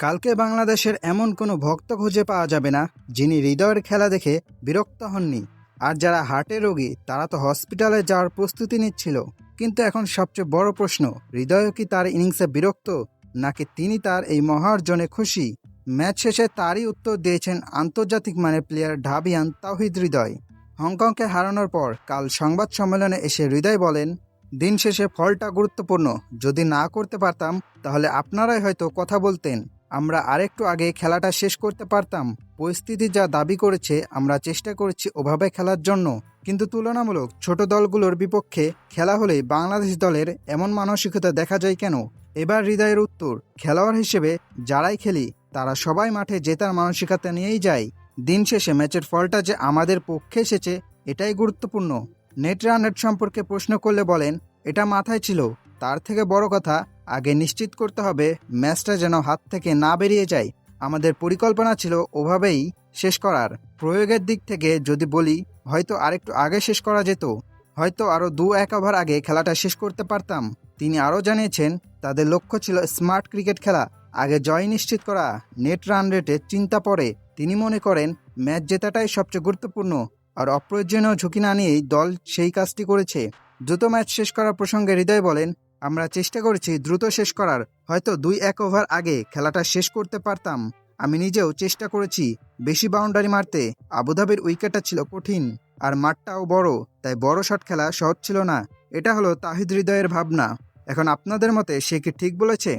কালকে বাংলাদেশের এমন কোনো ভক্ত খুঁজে পাওয়া যাবে না, যিনি হৃদয়ের খেলা দেখে বিরক্ত হননি। আর যারা হার্টের রোগী, তারা তো হসপিটালে যাওয়ার প্রস্তুতি নিচ্ছিল। কিন্তু এখন সবচেয়ে বড় প্রশ্ন, হৃদয় কি তার ইনিংসে বিরক্ত, নাকি তিনি তার এই মহার্জনে খুশি? ম্যাচ শেষে তারই উত্তর দিয়েছেন আন্তর্জাতিক মানের প্লেয়ার ঢাবিয়ান তাওহিদ হৃদয়। হংকংকে হারানোর পর কাল সংবাদ সম্মেলনে এসে হৃদয় বলেন, দিন শেষে ফলটা গুরুত্বপূর্ণ। যদি না করতে পারতাম, তাহলে আপনারাই হয়তো কথা বলতেন। আমরা আরেকটু আগে খেলাটা শেষ করতে পারতাম। পরিস্থিতি যা দাবি করেছে, আমরা চেষ্টা করেছি ওভাবে খেলার জন্য। কিন্তু তুলনামূলক ছোট দলগুলোর বিপক্ষে খেলা হলেই বাংলাদেশ দলের এমন মানসিকতা দেখা যায় কেন? এবার হৃদয়ের উত্তর, খেলোয়াড় হিসেবে যারাই খেলি, তারা সবাই মাঠে জেতার মানসিকতা নিয়েই যায়। দিন শেষে ম্যাচের ফলটা যে আমাদের পক্ষে এসেছে, এটাই গুরুত্বপূর্ণ। নেট রান সম্পর্কে প্রশ্ন করলে বলেন, এটা মাথায় ছিল। তার থেকে বড় কথা, আগে নিশ্চিত করতে হবে ম্যাচটা যেন হাত থেকে না বেরিয়ে যায়। আমাদের পরিকল্পনা ছিল ওভাবেই শেষ করার। প্রয়োগের দিক থেকে যদি বলি, হয়তো আরেকটু আগে শেষ করা যেত। হয়তো আরও দু এক ওভার আগে খেলাটা শেষ করতে পারতাম। তিনি আরও জানিয়েছেন, তাদের লক্ষ্য ছিল স্মার্ট ক্রিকেট খেলা। আগে জয় নিশ্চিত করা, নেট রান রেটে চিন্তা পড়ে। তিনি মনে করেন, ম্যাচ জেতাটাই সবচেয়ে গুরুত্বপূর্ণ আর অপ্রয়োজনীয় ঝুঁকি না নিয়েই দল সেই কাজটি করেছে। দ্রুত ম্যাচ শেষ করার প্রসঙ্গে হৃদয় বলেন আমরা চেষ্টা করেছি দ্রুত শেষ করার, হয়তো দুই এক ওভার আগে খেলাটা শেষ করতে পারতাম। আমি নিজেও চেষ্টা করেছি বেশি বাউন্ডারি মারতে। আবুধাবির উইকেটটা ছিল কঠিন আর মাঠটাও বড়, তাই বড় শট খেলা সহজ ছিল না। এটা হলো তাহিদ হৃদয়ের ভাবনা। এখন আপনাদের মতে সে কি ঠিক বলেছে?